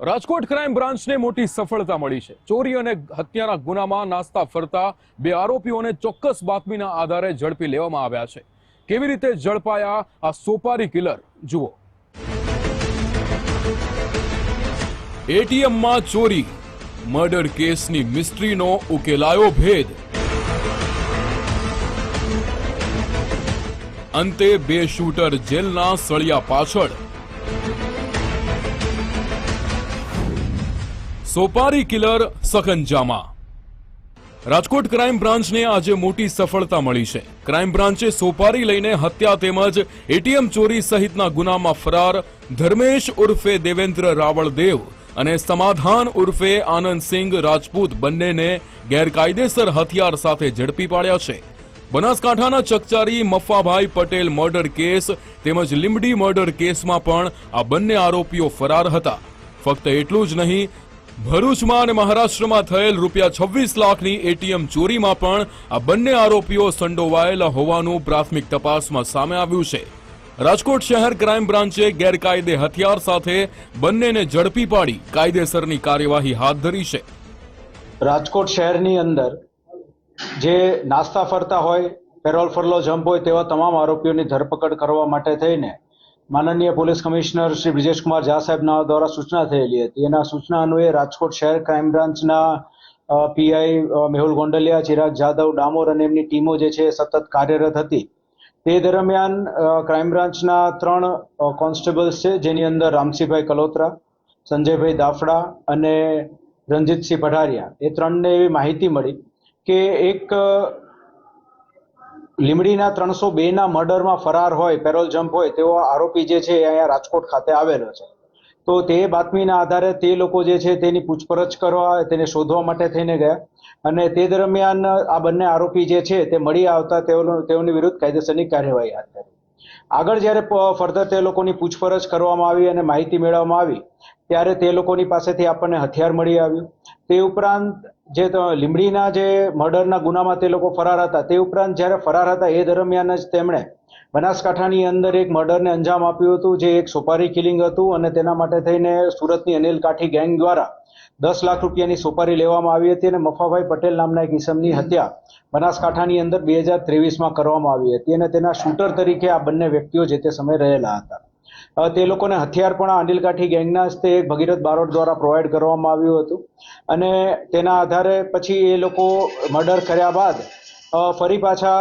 Rajkot crime બ્રાન્ચને મોટી સફળતા મળી છે. ચોરી અને હત્યાના ગુનામાં નાસ્તા ફરતા બે આરોપીઓને ચોક્કસ બાતમીના આધારે ઝડપી લેવામાં આવ્યા છે. કેવી રીતે ઝડપાયા આ સોપારી કિલર? જુઓ. એટીએમમાં ચોરી, મર્ડર કેસની મિસ્ટ્રીનો ઉકેલાયો ભેદ. અંતે બે શૂટર જેલના સળિયા પાછળ સોપારી કિલર સખંજામાં. રાજકોટ ક્રાઇમ બ્રાન્ચને આજે મોટી સફળતા મળી છે. ક્રાઇમ બ્રાન્ચે સોપારી લઈને હત્યા તેમજ એટીએમ ચોરી સહિતના ગુનામાં ફરાર ધર્મેશ ઉર્ફે દેવેન્દ્ર રાવળદેવ અને સમાધાન ઉર્ફે આનંદસિંહ રાજપૂત બંનેને ગેરકાયદેસર હથિયાર સાથે ઝડપી પાડ્યા છે. બનાસકાંઠાના ચકચારી મફાભાઈ પટેલ મર્ડર કેસ તેમજ લીંબડી મર્ડર કેસમાં પણ આ બંને આરોપીઓ ફરાર હતા. ફક્ત એટલું જ નહીં ભરૂચમાં અને મહારાષ્ટ્રમાં થયેલ રૂપિયા છવ્વીસ લાખની એટીએમ ચોરીમાં પણ આ બંને આરોપીઓ સંડોવાયેલા હોવાનું પ્રાથમિક તપાસમાં સામે આવ્યું છે. રાજકોટ શહેર ક્રાઇમ બ્રાન્ચે ગેરકાયદે હથિયાર સાથે બંનેને ઝડપી પાડી કાયદેસરની કાર્યવાહી હાથ ધરી છે. રાજકોટ શહેરની અંદર જે નાસ્તા ફરતા હોય, પેરોલ ફરલો જમ્પ હોય તેવા તમામ આરોપીઓની ધરપકડ કરવા માટે થઈને માનનીય પોલીસ કમિશનર શ્રી બ્રિજેશકુમાર ઝા સાહેબના દ્વારા સૂચના થયેલી હતી. એના સૂચના અન્વયે રાજકોટ શહેર ક્રાઇમ બ્રાન્ચના પીઆઈ મેહુલ ગોંડલિયા, ચિરાગ જાદવ ડામોર અને એમની ટીમો જે છે સતત કાર્યરત હતી. તે દરમિયાન ક્રાઇમ બ્રાન્ચના ત્રણ કોન્સ્ટેબલ્સ છે, જેની અંદર રામસિંહભાઈ કલોત્રા, સંજયભાઈ દાફડા અને રણજીતસિંહ પઢારિયા. એ ત્રણને એવી માહિતી મળી કે એક લીમડીના ત્રણસો બે ના મર્ડરમાં ફરાર હોય, પેરોલ જમ્પ હોય તેવો આરોપી જે છે અહીંયા રાજકોટ ખાતે આવેલો છે. તો તે બાતમીના આધારે તે લોકો જે છે તેની પૂછપરછ કરવા, તેને શોધવા માટે થઈને ગયા. અને તે દરમિયાન આ બંને આરોપી જે છે તે મળી આવતા તેઓનો, તેઓની વિરુદ્ધ કાયદેસરની કાર્યવાહી હાથ ધરી. આગળ જ્યારે ફર્ધર તે લોકોની પૂછપરછ કરવામાં આવી અને માહિતી મેળવવામાં આવી, ત્યારે તે લોકોની પાસેથી આપણને હથિયાર મળી આવ્યું. તે ઉપરાંત જે લીમડીના જે મર્ડરના ગુનામાં તે લોકો ફરાર હતા, તે ઉપરાંત જ્યારે ફરાર હતા એ દરમિયાન જ તેમણે બનાસકાંઠાની અંદર એક મર્ડરને અંજામ આપ્યું હતું, જે એક સોપારી કિલિંગ હતું અને તેના માટે થઈને સુરતની અનિલ કાઠી ગેંગ દ્વારા દસ લાખ રૂપિયાની સોપારી લેવામાં આવી હતી અને મફાભાઈ પટેલ નામના એક ઈસમની હત્યા બનાસકાંઠાની અંદર બે હજાર ત્રેવીસમાં કરવામાં આવી હતી અને તેના શૂટર તરીકે આ બંને વ્યક્તિઓ જે તે સમયે રહેલા હતા. તે લોકોને હથિયાર પણ અનિલ ગેંગના હસ્તે ભગીરથ બારોટ દ્વારા પ્રોવાઈડ કરવામાં આવ્યું હતું. અને તેના આધારે પછી એ લોકો મર્ડર કર્યા બાદ ફરી પાછા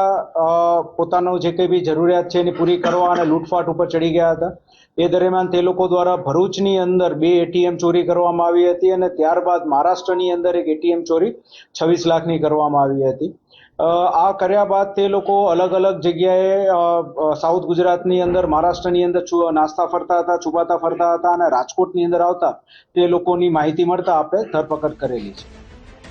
પોતાનો જે કંઈ બી જરૂરિયાત છે એની પૂરી કરવા અને લૂંટફાટ ઉપર ચડી ગયા હતા. એ દરમિયાન તે લોકો દ્વારા ભરૂચની અંદર બે એટીએમ ચોરી કરવામાં આવી હતી અને ત્યારબાદ મહારાષ્ટ્રની અંદર એક એટીએમ ચોરી છવ્વીસ લાખની કરવામાં આવી હતી. આ કર્યા બાદ તે લોકો અલગ અલગ જગ્યાએ સાઉથ ગુજરાતની અંદર, મહારાષ્ટ્રની અંદર નાસ્તા ફરતા હતા છુપાતા ફરતા હતા અને રાજકોટની અંદર આવતા તે લોકોની માહિતી મળતા આપણે ધરપકડ કરેલી છે.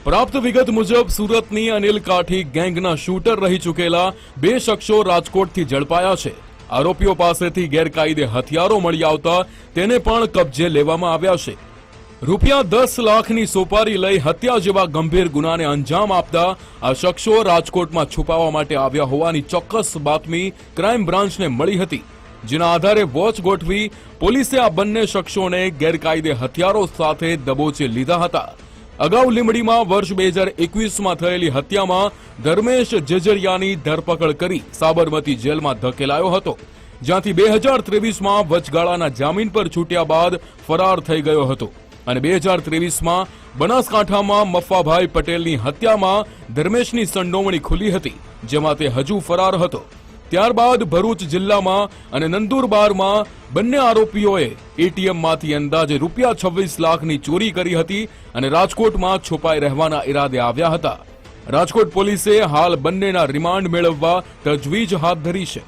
પ્રાપ્ત વિગત મુજબ, સુરતની અનિલ કાઠી ગેંગના શૂટર રહી ચૂકેલા બે શખ્સો રાજકોટથી ઝડપાયા છે. આરોપીઓ પાસેથી ગેરકાયદે હથિયારો મળી આવતા તેને પણ કબજે લેવામાં આવ્યા છે. રૂપિયા દસ લાખની સોપારી લઈ હત્યા જેવા ગંભીર ગુનાને અંજામ આપતા આ શખ્સો રાજકોટમાં છુપાવવા માટે આવ્યા હોવાની ચોક્કસ બાતમી ક્રાઇમ બ્રાન્ચને મળી હતી. જેના આધારે વોચ ગોઠવી પોલીસે આ બંને શખ્સોને ગેરકાયદે હથિયારો સાથે દબોચે લીધા હતા. અગાઉ લીંબડીમાં વર્ષ બે હજાર એકવીસમાં થયેલી હત્યામાં ધર્મેશ જજરિયાની ધરપકડ કરી સાબરમતી જેલમાં ધકેલાયો હતો. જ્યાંથી બે હજાર ત્રેવીસમાં વચગાળાના જામીન પર છૂટ્યા બાદ ફરાર થઈ ગયો હતો. અને બે હજાર ત્રેવીસમાં બનાસકાંઠામાં મફાભાઈ પટેલની હત્યામાં ધર્મેશની સંડોવણી ખુલી હતી, જેમાં તે હજુ ફરાર હતો. ત્યારબાદ ભરૂચ જિલ્લામાં અને નંદુરબારમાં બંને આરોપીઓએ એટીએમમાંથી અંદાજે રૂપિયા છવ્વીસ લાખની ચોરી કરી હતી અને રાજકોટમાં છુપાઈ રહેવાના ઈરાદે આવ્યા હતા. રાજકોટ પોલીસે હાલ બંનેના રિમાન્ડ મેળવવા તજવીજ હાથ ધરી છે.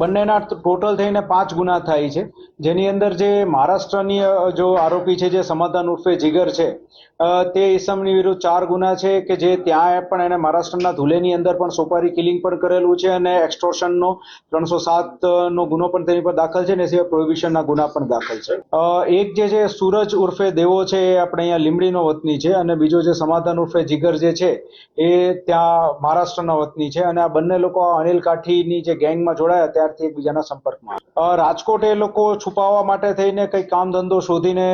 બંનેના ટોટલ થઈને પાંચ ગુના થાય છે. જેની અંદર જે મહારાષ્ટ્રની જો આરોપી છે જે સમાધાન ઉર્ફે જીગર છે તે ઈસમની વિરુદ્ધ ચાર ગુના છે કે જે ત્યાં પણ એને મહારાષ્ટ્રના ધુલેની અંદર પણ સોપારી કિલિંગ પણ કરેલું છે અને એક્સટોર્શનનો ત્રણસો સાતનો ગુનો પણ તેની પર દાખલ છે ને સિવાય પ્રોહિબિશનના ગુના પણ દાખલ છે. એક જે છે સૂરજ ઉર્ફે દેવો છે એ આપણે અહીંયા લીમડીનો વતની છે અને બીજો જે સમાધાન ઉર્ફે જીગર જે છે એ ત્યાં મહારાષ્ટ્રના વતની છે અને આ બંને લોકો અનિલ કાઠીની જે ગેંગમાં જોડાયા ત્યારથી એકબીજાના સંપર્કમાં રાજકોટ એ લોકો છુપાવવા માટે થઈને કંઈક કામ ધંધો શોધીને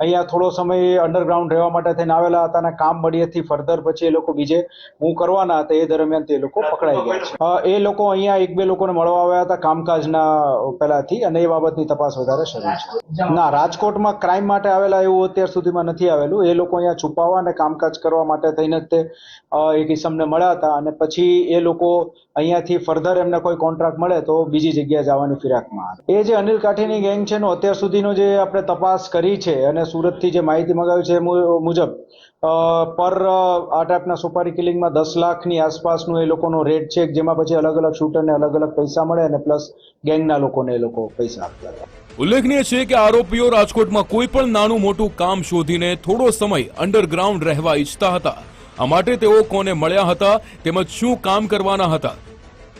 અહીંયા થોડો સમય અંડરગ્રાઉન્ડ રહેવા માટે થઈને આવેલા હતા અને કામ મળીએથી ફર્ધર પછી એ લોકો બીજે હું કરવાના હતા એ દરમિયાન તે લોકો પકડાઈ ગયા છે. એ લોકો અહીંયા એક બે લોકોને મળવા આવ્યા હતા કામકાજના પહેલાથી અને એ બાબતની તપાસ વધારે શરૂ છે. ના રાજકોટમાં ક્રાઇમ માટે આવેલા એવું અત્યાર સુધીમાં નથી આવેલું. એ લોકો અહીંયા છુપાવવા અને કામકાજ કરવા માટે થઈને તે એક ઇસમને મળ્યા હતા અને પછી એ લોકો અહીંયાથી ફર્ધર એમને કોઈ કોન્ટ્રાક્ટ મળે તો બીજી જગ્યાએ જવાની ફિરાકમાં એ જે અનિલ કાઠીની ગેંગ છે અત્યાર સુધીનો જે આપણે તપાસ કરી છે અને સુરતથી જે માહિતી મગાવી છે એ મુ- મુજબ. પર આ ટાઈપના સુપારી કિલિંગમાં દસ લાખની આસપાસનું એ લોકોનો રેટ છે, જેમાં પછી અલગ અલગ શૂટરને અલગ અલગ પૈસા મળે અને પ્લસ ગેંગના લોકોને એ લોકો પૈસા આપતા ઉલ્લેખનીય છે કે આરોપીઓ રાજકોટમાં કોઈ પણ નાનું મોટું કામ શોધીને થોડો સમય અંડરગ્રાઉન્ડ રહેવા ઈચ્છતા હતા. આ માટે તેઓ કોને મળ્યા હતા, તેમજ શું કામ કરવાના હતા?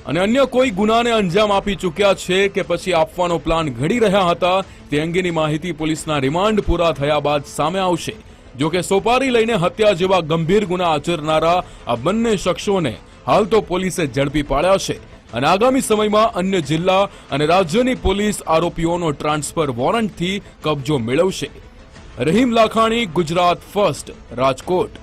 અને અન્ય કોઈ ગુનાને અંજામ આપી ચૂક્યા છે કે પછી આપવાનો પ્લાન ઘડી રહ્યા હતા, તે અંગેની માહિતી પોલીસના રિમાન્ડ પૂરા થયા બાદ સામે આવશે. જો કે સોપારી લઈને હત્યા જેવા ગંભીર ગુના આચરનારા આ બંને શખ્સોને હાલ તો પોલીસે ઝડપી પાડ્યા છે અને આગામી સમયમાં અન્ય જિલ્લા અને રાજ્યની પોલીસ આરોપીઓનો ટ્રાન્સફર વોરંટથી કબજો મેળવશે. રહીમ લાખાણી, ગુજરાત ફર્સ્ટ, રાજકોટ.